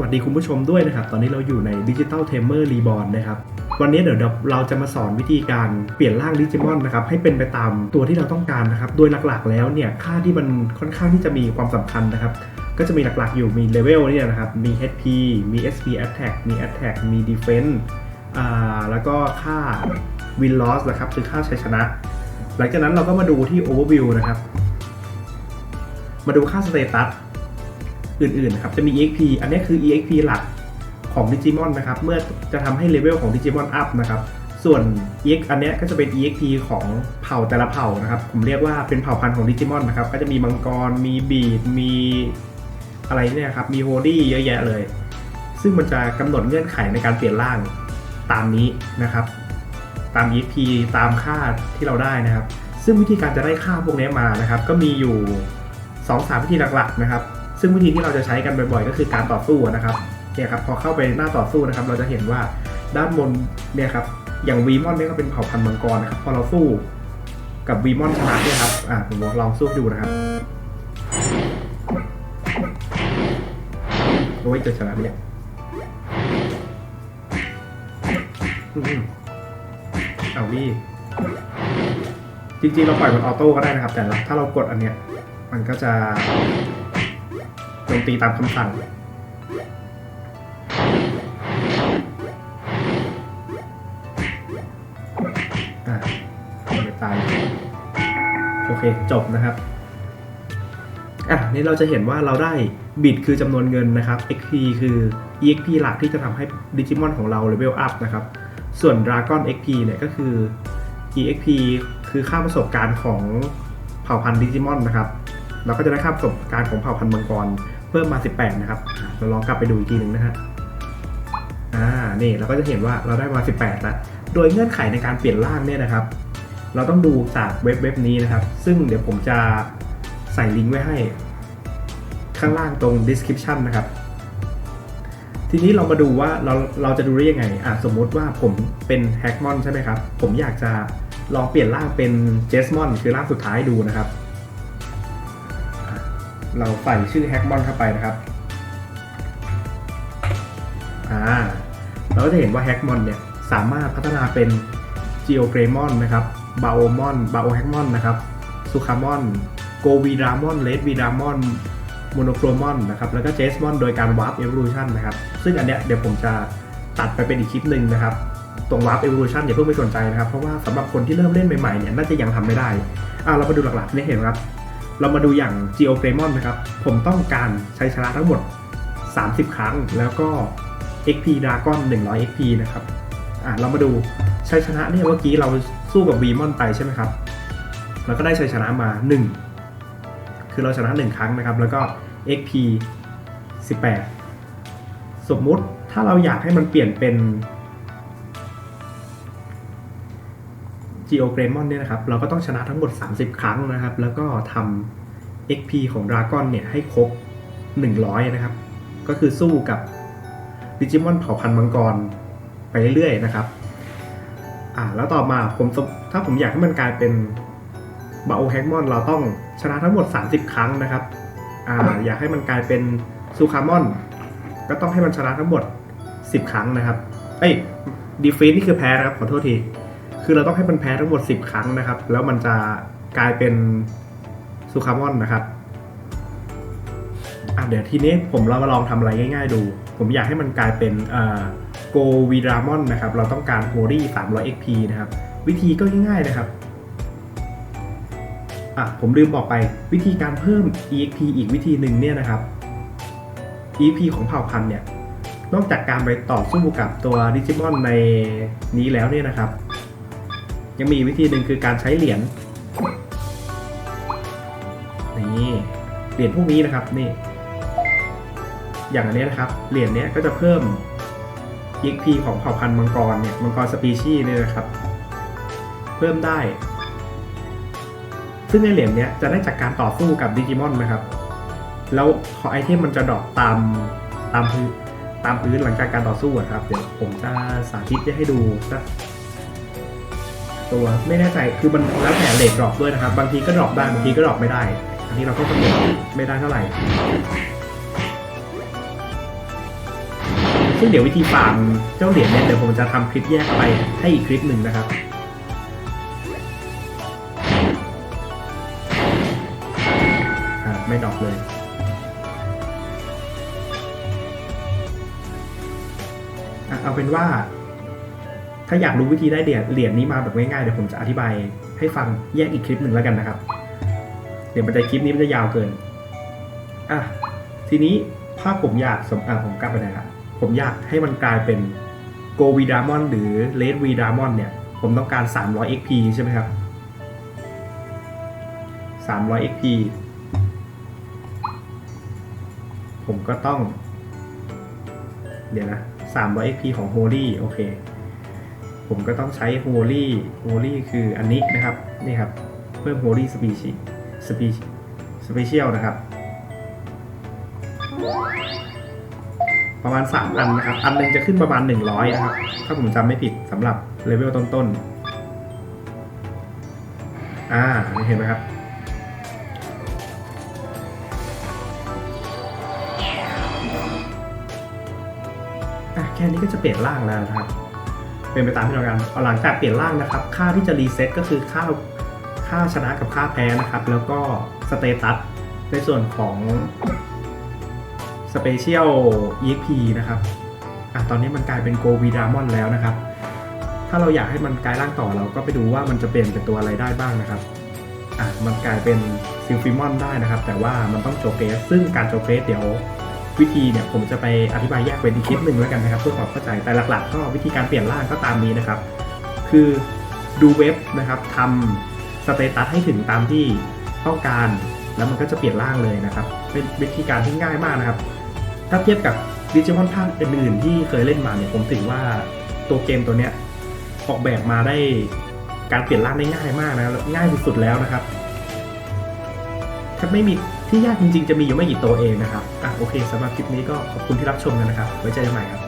วัสดีคุณผู้ชมด้วยนะครับ ตอนนี้เราอยู่ใน Digital Tamer Reborn นะครับ วันนี้เดี๋ยวเราจะมาสอนวิธีการเปลี่ยนร่างดิจิมอนนะครับ ให้เป็นไปตามตัวที่เราต้องการนะครับ โดยหลักๆ แล้วเนี่ย ค่าที่มันค่อนข้างที่จะมีความสำคัญนะครับ ก็จะมีหลักๆ อยู่มีเลเวลเนี่ยนะครับ มี HP มี SP Attack มี Attack มี Defense อ่า แล้วก็ค่า Win Loss นะครับ คือค่าชัยชนะ หลังจากนั้นเราก็มาดูที่ Overview นะครับ มาดูค่า Status อื่นๆนะครับจะมี EXP อันนี้คือ EXP หลักของ Digimon นะครับ เมื่อจะทำให้เลเวลของ Digimon up นะครับ ส่วน EX อันนี้ก็จะเป็น EXP ของเผ่าแต่ละเผ่านะครับ ผมเรียกว่าเป็นเผ่าพันธุ์ของ Digimon นะครับ ก็จะมีมังกร มีบีด มีอะไรเนี่ยครับ มีโฮดี้เยอะแยะเลย ซึ่งมันจะกำหนดเงื่อนไขในการเปลี่ยนร่างตามนี้นะครับ ตาม EXP ตามค่าที่เราได้นะครับ ซึ่งวิธีการจะได้ค่าพวกนี้มานะครับ ก็มีอยู่ 2-3 วิธีหลักๆนะครับ ซึ่งวิธีที่เราจะใช้กันบ่อยๆ ก็คือการต่อสู้นะครับเนี่ยครับพอเข้าไปหน้าต่อสู้นะครับ เราจะเห็นว่าด้านบนเนี่ยครับอย่างวีมอนเนี่ยก็เป็นเผ่าพันธุ์มังกรนะครับพอเราสู้กับวีมอนชนะเนี่ยครับอ่าผมลองสู้ให้ดูนะครับโอ้ยจะชนะเนี่ยอืมเอาดิจริงๆ เราปล่อยมันออโต้ก็ได้นะครับ แต่ถ้าเรากดอันเนี้ย มันก็จะ โจมตีตามคำสั่ง อะไม่ตาย โอเค จบนะครับ อะ นี่เราจะเห็นว่าเราได้บิตคือจำนวนเงินนะครับ XP คือ EXP หลักที่จะทำให้ดิจิมอนของเราเลเวลอัพนะครับ ส่วน Dragon XP เนี่ยก็คือ EXP คือค่าประสบการณ์ของเผ่าพันธุ์ดิจิมอนนะครับ เราก็จะได้ค่าประสบการณ์ของเผ่าพันธุ์มังกร เพิ่มมา 18 นะครับ เราลองกลับไปดูอีกทีหนึ่งนะฮะ อ่า นี่เราก็จะเห็นว่าเราได้มา 18แล้วโดยเงื่อนไขในการเปลี่ยนร่างเนี่ยนะครับ เราต้องดูจากเว็บเว็บนี้นะครับ ซึ่งเดี๋ยวผมจะใส่ลิงก์ไว้ให้ ข้างล่างตรง description นะครับ ทีนี้เรามาดูว่าเราเราจะดูได้ยังไง อะสมมติว่าผมเป็นแฮกมอนใช่ไหมครับ ผมอยากจะลองเปลี่ยนร่างเป็นเจสมอนคือร่างสุดท้ายดูนะครับ เราใส่ชื่อแฮกมอนเข้าไปนะครับ อ่า เราก็จะเห็นว่าแฮกมอนเนี่ยสามารถพัฒนาเป็น g e o g r a m o n นนะครับ b a o m o n b a o h a g m o n นนะครับ s u k a m o n Go v i d a m o n Red v i d a m o n Monochromon นะครับ แล้วก็ j a s m o n โดยการ Warp Evolution นะครับ ซึ่งอันเนี้ยเดี๋ยวผมจะตัดไปเป็นอีกคลิปหนึ่งนะครับ ตรง Warp Evolution อย่าเพิ่งไปสนใจนะครับ เพราะว่าสำหรับคนที่เริ่มเล่นใหม่ๆเนี่ยน่าจะยังทำไม่ได้อ่าเรามาดูหลักๆนี่เห็นครับ เรามาดูอย่าง g e o g r a m o n นะครับ ผมต้องการใช้ชนะทั้งหมด 30 ครั้ง แล้วก็ XP Dragon 100 XP นะครับ อะเรามาดูชัยชนะเนี่ยเมื่อกี้เราสู้กับวีมอนไปใช่ไหมครับเราก็ได้ชัยชนะมา 1 คือเราชนะ 1 ครั้งนะครับ แล้วก็ XP 18 สมมุติถ้าเราอยากให้มันเปลี่ยนเป็น Geo g r a m o n เนี่ยนะครับ เราก็ต้องชนะทั้งหมด 30 ครั้งนะครับ แล้วก็ทำ XP ของ Dragon เนี่ยให้ครบ 100 นะครับ ก็คือสู้กับดิจิมอนเผ่าพันธุ์มังกรไปเรื่อยๆนะครับ อ่า แล้วต่อมาผมถ้าผมอยากให้มันกลายเป็นบาโอแฮกมอนเราต้องชนะทั้งหมด 30 ครั้งนะครับ อ่า อยากให้มันกลายเป็นซูคามอน ก็ต้องให้มันชนะทั้งหมด 10 ครั้งนะครับ เอ้ยดีฟีนี่คือแพ้นะครับ ขอโทษที คือเราต้องให้มันแพ้ทั้งหมด 10 ครั้งนะครับ แล้วมันจะกลายเป็นซูคามอนนะครับอะเดี๋ยวทีนี้ผมเรามาลองทำอะไรง่ายๆดู ผมอยากให้มันกลายเป็นโกวีรามอนนะครับ เราต้องการโฮลี่300 XP นะครับ วิธีก็ง่ายๆนะครับอะผมลืมบอกไปวิธีการเพิ่ม EXP อีกวิธีหนึ่งเนี่ยนะครับ EXP ของเผ่าพันธุ์เนี่ยนอกจากการไปต่อสู้กับตัวดิจิมอนในนี้แล้วเนี่ยนะครับ ยังมีวิธีหนึ่งคือการใช้เหรียญนี่เหรียญพวกนี้นะครับนี่อย่างอันนี้นะครับเหรียญเนี้ยก็จะเพิ่ม EXP ของเผ่าพันธุ์มังกรเนี่ยมังกรสปีชีส์เนี่ยนะครับ เพิ่มได้ ซึ่งในเหรียญเนี้ยจะได้จากการต่อสู้กับดิจิมอนนะครับ แล้วพอไอเทมมันจะดรอปตามตามพื้นตามพื้นหลังจากการต่อสู้ครับ เดี๋ยวผมจะสาธิตให้ดูสัก ตัวไม่แน่ใจคือมันแล้วแต่เลทดรอปด้วยนะครับ บางทีก็ดรอปได้บางทีก็ดรอปไม่ได้ อันนี้เราก็กำหนดไม่ได้เท่าไหร่ ซึ่งเดี๋ยววิธีฟาร์มเจ้าเหรียญเนี่ยเดี๋ยวผมจะทำคลิปแยกไปให้อีกคลิปหนึ่งนะครับไม่ดรอกเลยเอาเป็นว่า ถ้าอยากรู้วิธีได้เหรียญเหรียญนี้มาแบบง่ายๆเดี๋ยวผมจะอธิบายให้ฟังแยกอีกคลิปหนึ่งแล้วกันนะครับ เดี๋ยวมันจะคลิปนี้มันจะยาวเกินอะทีนี้ถ้าผมอยากสมอะผมกลับไปไหนละผมอยากให้มันกลายเป็นโกวีดามอนหรือเลดวีดามอนเนี่ยผมต้องการ 300 XP ใช่ไหมครับ 300 XP ผมก็ต้อง เดี๋ยวนะ 300 XP ของ Holy โอเค ผมก็ต้องใช้ Holy Holy คืออันนี้นะครับ นี่ครับ เพิ่ม Holy Species Species Special นะครับ ประมาณ 3 อันนะครับ อันหนึงจะขึ้นประมาณ 100 นะครับ ถ้าผมจำไม่ผิดสำหรับเลเวลต้นๆ อ่าเห็นไหมครับอะแค่นี้ก็จะเปลี่ยนร่างแล้วนะครับ เป็นไปตามที่เราการเอาหลังจากเปลี่ยนร่างนะครับ ค่าที่จะรีเซ็ตก็คือค่าค่าชนะกับค่าแพ้นะครับ แล้วก็สเตตัสในส่วนของ Special EXP นะครับอะตอนนี้มันกลายเป็น Go v i d a m o n แล้วนะครับ ถ้าเราอยากให้มันกลายร่างต่อเราก็ไปดูว่ามันจะเปลี่ยนเป็นตัวอะไรได้บ้างนะครับอะมันกลายเป็นซิลฟิมอนได้นะครับ แต่ว่ามันต้องโจเกสซึ่งการโจเกสเดี๋ยว วิธีเนี่ยผมจะไปอธิบายแยกเป็นอีกคลิปหนึ่งแล้วกันนะครับเพื่อความเข้าใจแต่หลักๆ ก็วิธีการเปลี่ยนร่างก็ตามนี้นะครับ คือดูเว็บนะครับทำสเตตัสให้ถึงตามที่ต้องการแล้วมันก็จะเปลี่ยนร่างเลยนะครับ เป็นวิธีการที่ง่ายมากนะครับ ถ้าเทียบกับดิจิมอนภาคอื่นๆที่เคยเล่นมาเนี่ยผมถือว่าตัวเกมตัวเนี้ยออกแบบมาได้การเปลี่ยนร่างได้ง่ายมากนะง่ายสุดๆแล้วนะครับถ้าไม่มี ที่ยากจริงๆจะมีอยู่ไม่กี่ตัวเองนะครับอะโอเคสำหรับคลิปนี้ก็ขอบคุณที่รับชมกันนะครับ ไว้เจอกันใหม่ครับ